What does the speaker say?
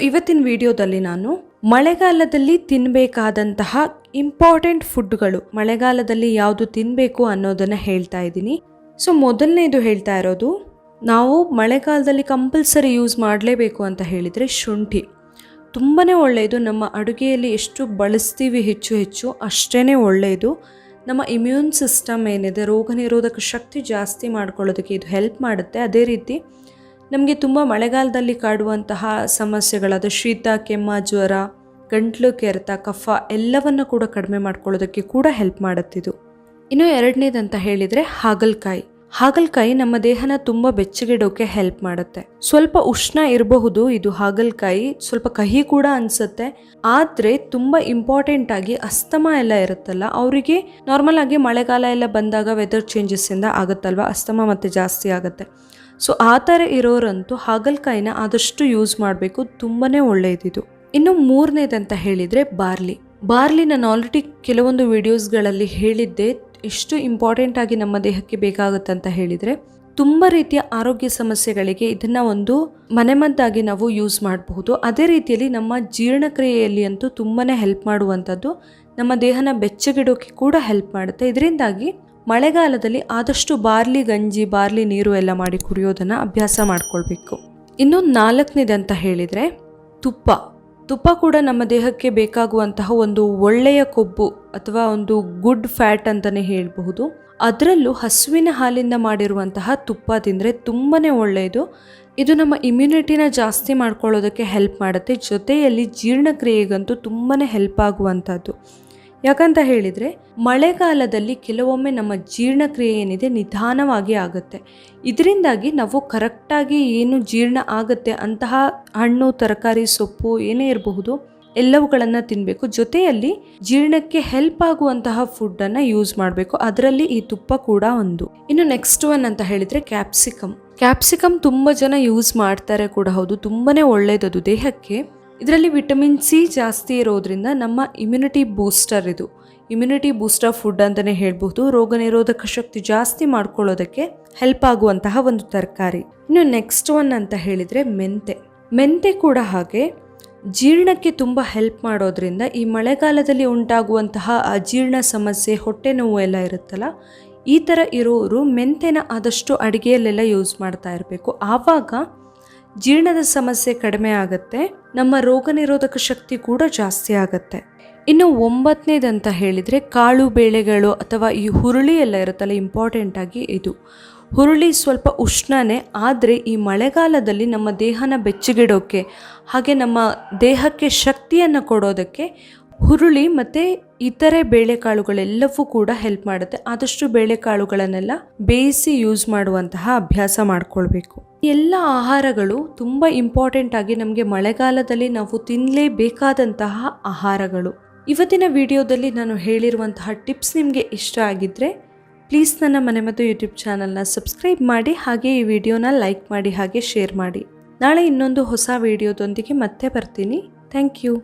ಇವತ್ತಿನ ವಿಡಿಯೋದಲ್ಲಿ ನಾನು ಮಳೆಗಾಲದಲ್ಲಿ ತಿನ್ನಬೇಕಾದಂತಹ ಇಂಪಾರ್ಟೆಂಟ್ ಫುಡ್ಗಳು ಮಳೆಗಾಲದಲ್ಲಿ ಯಾವುದು ತಿನ್ನಬೇಕು ಅನ್ನೋದನ್ನ ಹೇಳ್ತಾ ಇದ್ದೀನಿ. ಸೊ ಮೊದಲನೇದು ಹೇಳ್ತಾ ಇರೋದು, ನಾವು ಮಳೆಗಾಲದಲ್ಲಿ ಕಂಪಲ್ಸರಿ ಯೂಸ್ ಮಾಡಲೇಬೇಕು ಅಂತ ಹೇಳಿದರೆ ಶುಂಠಿ. ತುಂಬಾ ಒಳ್ಳೆಯದು, ನಮ್ಮ ಅಡುಗೆಯಲ್ಲಿ ಎಷ್ಟು ಬಳಸ್ತೀವಿ ಹೆಚ್ಚು ಹೆಚ್ಚು ಅಷ್ಟೇ ಒಳ್ಳೆಯದು. ನಮ್ಮ ಇಮ್ಯೂನ್ ಸಿಸ್ಟಮ್ ಏನಿದೆ, ರೋಗ ನಿರೋಧಕ ಶಕ್ತಿ ಜಾಸ್ತಿ ಮಾಡ್ಕೊಳ್ಳೋದಕ್ಕೆ ಇದು ಹೆಲ್ಪ್ ಮಾಡುತ್ತೆ. ಅದೇ ರೀತಿ ನಮಗೆ ತುಂಬ ಮಳೆಗಾಲದಲ್ಲಿ ಕಾಡುವಂತಹ ಸಮಸ್ಯೆಗಳಾದ ಶೀತ, ಕೆಮ್ಮ, ಜ್ವರ, ಗಂಟ್ಲು, ಕೆರೆತ, ಕಫ ಎಲ್ಲವನ್ನು ಕೂಡ ಕಡಿಮೆ ಮಾಡ್ಕೊಳ್ಳೋದಕ್ಕೆ ಕೂಡ ಹೆಲ್ಪ್ ಮಾಡುತ್ತಿದ್ದು ಇನ್ನು ಎರಡನೇದಂತ ಹೇಳಿದರೆ ಹಾಗಲಕಾಯಿ. ಹಾಗಲಕಾಯಿ ನಮ್ಮ ದೇಹನ ತುಂಬ ಬೆಚ್ಚಗಿಡೋಕೆ ಹೆಲ್ಪ್ ಮಾಡುತ್ತೆ. ಸ್ವಲ್ಪ ಉಷ್ಣ ಇರಬಹುದು ಇದು ಹಾಗಲಕಾಯಿ, ಸ್ವಲ್ಪ ಕಹಿ ಕೂಡ ಅನಿಸುತ್ತೆ. ಆದರೆ ತುಂಬ ಇಂಪಾರ್ಟೆಂಟ್ ಆಗಿ ಅಸ್ತಮ ಎಲ್ಲ ಇರುತ್ತಲ್ಲ, ಅವರಿಗೆ ನಾರ್ಮಲ್ ಆಗಿ ಮಳೆಗಾಲ ಎಲ್ಲ ಬಂದಾಗ ವೆದರ್ ಚೇಂಜಸ್ ಇಂದ ಆಗುತ್ತಲ್ವಾ? ಅಸ್ತಮ ಮತ್ತೆ ಜಾಸ್ತಿ ಆಗುತ್ತೆ. ಸೊ ಆ ಥರ ಇರೋರಂತೂ ಹಾಗಲಕಾಯಿನ ಆದಷ್ಟು ಯೂಸ್ ಮಾಡಬೇಕು. ತುಂಬಾ ಒಳ್ಳೆಯದಿದು ಇನ್ನು ಮೂರನೇದಂತ ಹೇಳಿದರೆ ಬಾರ್ಲಿ. ಬಾರ್ಲಿ ನಾನು ಆಲ್ರೆಡಿ ಕೆಲವೊಂದು ವಿಡಿಯೋಸ್ಗಳಲ್ಲಿ ಹೇಳಿದ್ದೆ. ಎಷ್ಟು ಇಂಪಾರ್ಟೆಂಟ್ ಆಗಿ ನಮ್ಮ ದೇಹಕ್ಕೆ ಬೇಕಾಗುತ್ತೆ ಅಂತ ಹೇಳಿದರೆ, ತುಂಬ ರೀತಿಯ ಆರೋಗ್ಯ ಸಮಸ್ಯೆಗಳಿಗೆ ಇದನ್ನು ಒಂದು ಮನೆಮದ್ದಾಗಿ ನಾವು ಯೂಸ್ ಮಾಡಬಹುದು. ಅದೇ ರೀತಿಯಲ್ಲಿ ನಮ್ಮ ಜೀರ್ಣಕ್ರಿಯೆಯಲ್ಲಿ ಅಂತೂ ತುಂಬಾ ಹೆಲ್ಪ್ ಮಾಡುವಂಥದ್ದು, ನಮ್ಮ ದೇಹನ ಬೆಚ್ಚಗಿಡೋಕೆ ಕೂಡ ಹೆಲ್ಪ್ ಮಾಡುತ್ತೆ. ಇದರಿಂದಾಗಿ ಮಳೆಗಾಲದಲ್ಲಿ ಆದಷ್ಟು ಬಾರ್ಲಿ ಗಂಜಿ, ಬಾರ್ಲಿ ನೀರು ಎಲ್ಲ ಮಾಡಿ ಕುಡಿಯೋದನ್ನು ಅಭ್ಯಾಸ ಮಾಡ್ಕೊಳ್ಬೇಕು. ನಾಲ್ಕನೇದು ಅಂತ ಹೇಳಿದರೆ ತುಪ್ಪ. ತುಪ್ಪ ಕೂಡ ನಮ್ಮ ದೇಹಕ್ಕೆ ಬೇಕಾಗುವಂತಹ ಒಂದು ಒಳ್ಳೆಯ ಕೊಬ್ಬು ಅಥವಾ ಒಂದು ಗುಡ್ ಫ್ಯಾಟ್ ಅಂತಲೇ ಹೇಳಬಹುದು. ಅದರಲ್ಲೂ ಹಸುವಿನ ಹಾಲಿಂದ ಮಾಡಿರುವಂತಹ ತುಪ್ಪ ತಿಂದರೆ ತುಂಬಾ ಒಳ್ಳೆಯದು. ಇದು ನಮ್ಮ ಇಮ್ಯುನಿಟಿನ ಜಾಸ್ತಿ ಮಾಡ್ಕೊಳ್ಳೋದಕ್ಕೆ ಹೆಲ್ಪ್ ಮಾಡುತ್ತೆ. ಜೊತೆಯಲ್ಲಿ ಜೀರ್ಣಕ್ರಿಯೆಗಂತೂ ತುಂಬಾ ಹೆಲ್ಪ್ ಆಗುವಂಥದ್ದು. ಯಾಕಂತ ಹೇಳಿದರೆ, ಮಳೆಗಾಲದಲ್ಲಿ ಕೆಲವೊಮ್ಮೆ ನಮ್ಮ ಜೀರ್ಣಕ್ರಿಯೆ ಏನಿದೆ ನಿಧಾನವಾಗಿ ಆಗುತ್ತೆ. ಇದರಿಂದಾಗಿ ನಾವು ಕರೆಕ್ಟಾಗಿ ಏನು ಜೀರ್ಣ ಆಗುತ್ತೆ, ಅಂತಹ ಹಣ್ಣು, ತರಕಾರಿ, ಸೊಪ್ಪು ಏನೇ ಇರಬಹುದು, ಎಲ್ಲವುಗಳನ್ನು ತಿನ್ನಬೇಕು ಜೊತೆಯಲ್ಲಿ ಜೀರ್ಣಕ್ಕೆ ಹೆಲ್ಪ್ ಆಗುವಂತಹ ಫುಡ್ಡನ್ನು ಯೂಸ್ ಮಾಡಬೇಕು. ಅದರಲ್ಲಿ ಈ ತುಪ್ಪ ಕೂಡ ಒಂದು. ಇನ್ನು ನೆಕ್ಸ್ಟ್ ಒನ್ ಅಂತ ಹೇಳಿದರೆ ಕ್ಯಾಪ್ಸಿಕಮ್ ಕ್ಯಾಪ್ಸಿಕಮ್ ತುಂಬ ಜನ ಯೂಸ್ ಮಾಡ್ತಾರೆ ಕೂಡ ಹೌದು. ತುಂಬಾ ಒಳ್ಳೆಯದದು ದೇಹಕ್ಕೆ. ಇದರಲ್ಲಿ ವಿಟಮಿನ್ ಸಿ ಜಾಸ್ತಿ ಇರೋದ್ರಿಂದ ನಮ್ಮ ಇಮ್ಯುನಿಟಿ ಬೂಸ್ಟರ್ ಇದು. ಇಮ್ಯುನಿಟಿ ಬೂಸ್ಟರ್ ಫುಡ್ ಅಂತಲೇ ಹೇಳ್ಬೋದು ರೋಗ ನಿರೋಧಕ ಶಕ್ತಿ ಜಾಸ್ತಿ ಮಾಡ್ಕೊಳ್ಳೋದಕ್ಕೆ ಹೆಲ್ಪ್ ಆಗುವಂತಹ ಒಂದು ತರಕಾರಿ. ಇನ್ನು ನೆಕ್ಸ್ಟ್ ಒನ್ ಅಂತ ಹೇಳಿದರೆ ಮೆಂತೆ. ಮೆಂತೆ ಕೂಡ ಹಾಗೆ ಜೀರ್ಣಕ್ಕೆ ತುಂಬ ಹೆಲ್ಪ್ ಮಾಡೋದ್ರಿಂದ ಈ ಮಳೆಗಾಲದಲ್ಲಿ ಉಂಟಾಗುವಂತಹ ಅಜೀರ್ಣ ಸಮಸ್ಯೆ, ಹೊಟ್ಟೆ ನೋವು ಎಲ್ಲ ಇರುತ್ತಲ್ಲ, ಈ ಥರ ಇರೋರು ಮೆಂತೆನ ಆದಷ್ಟು ಅಡುಗೆಯಲ್ಲೆಲ್ಲ ಯೂಸ್ ಮಾಡ್ತಾ ಇರಬೇಕು. ಆವಾಗ ಜೀರ್ಣದ ಸಮಸ್ಯೆ ಕಡಿಮೆ ಆಗುತ್ತೆ, ನಮ್ಮ ರೋಗ ನಿರೋಧಕ ಶಕ್ತಿ ಕೂಡ ಜಾಸ್ತಿ ಆಗುತ್ತೆ. ಇನ್ನು ಒಂಬತ್ತನೇದಂತ ಹೇಳಿದರೆ ಕಾಳು ಬೇಳೆಗಳು ಅಥವಾ ಈ ಹುರುಳಿ ಎಲ್ಲ ಇರುತ್ತಲ್ಲ ಇಂಪಾರ್ಟೆಂಟ್ ಆಗಿ ಇದು. ಹುರುಳಿ ಸ್ವಲ್ಪ ಉಷ್ಣನೇ, ಆದರೆ ಈ ಮಳೆಗಾಲದಲ್ಲಿ ನಮ್ಮ ದೇಹನ ಬೆಚ್ಚಗಿಡೋಕ್ಕೆ ಹಾಗೆ ನಮ್ಮ ದೇಹಕ್ಕೆ ಶಕ್ತಿಯನ್ನು ಕೊಡೋದಕ್ಕೆ ಹುರುಳಿ ಮತ್ತು ಇತರೆ ಬೇಳೆಕಾಳುಗಳೆಲ್ಲವೂ ಕೂಡ ಹೆಲ್ಪ್ ಮಾಡುತ್ತೆ. ಆದಷ್ಟು ಬೇಳೆಕಾಳುಗಳನ್ನೆಲ್ಲ ಬೇಯಿಸಿ ಯೂಸ್ ಮಾಡುವಂತಹ ಅಭ್ಯಾಸ ಮಾಡ್ಕೊಳ್ಬೇಕು. ಎಲ್ಲ ಆಹಾರಗಳು ತುಂಬ ಇಂಪಾರ್ಟೆಂಟ್ ಆಗಿ ನಮಗೆ ಮಳೆಗಾಲದಲ್ಲಿ ನಾವು ತಿನ್ನಲೇಬೇಕಾದಂತಹ ಆಹಾರಗಳು. ಇವತ್ತಿನ ವಿಡಿಯೋದಲ್ಲಿ ನಾನು ಹೇಳಿರುವಂತಹ ಟಿಪ್ಸ್ ನಿಮಗೆ ಇಷ್ಟ ಆಗಿದ್ದರೆ ಪ್ಲೀಸ್ ನನ್ನ ಮನೆ ಮತ್ತು ಯೂಟ್ಯೂಬ್ ಚಾನಲ್ನ ಸಬ್ಸ್ಕ್ರೈಬ್ ಮಾಡಿ, ಹಾಗೆ ಈ ವಿಡಿಯೋನ ಲೈಕ್ ಮಾಡಿ, ಹಾಗೆ ಶೇರ್ ಮಾಡಿ. ನಾಳೆ ಇನ್ನೊಂದು ಹೊಸ ವಿಡಿಯೋದೊಂದಿಗೆ ಮತ್ತೆ ಬರ್ತೀನಿ. Thank you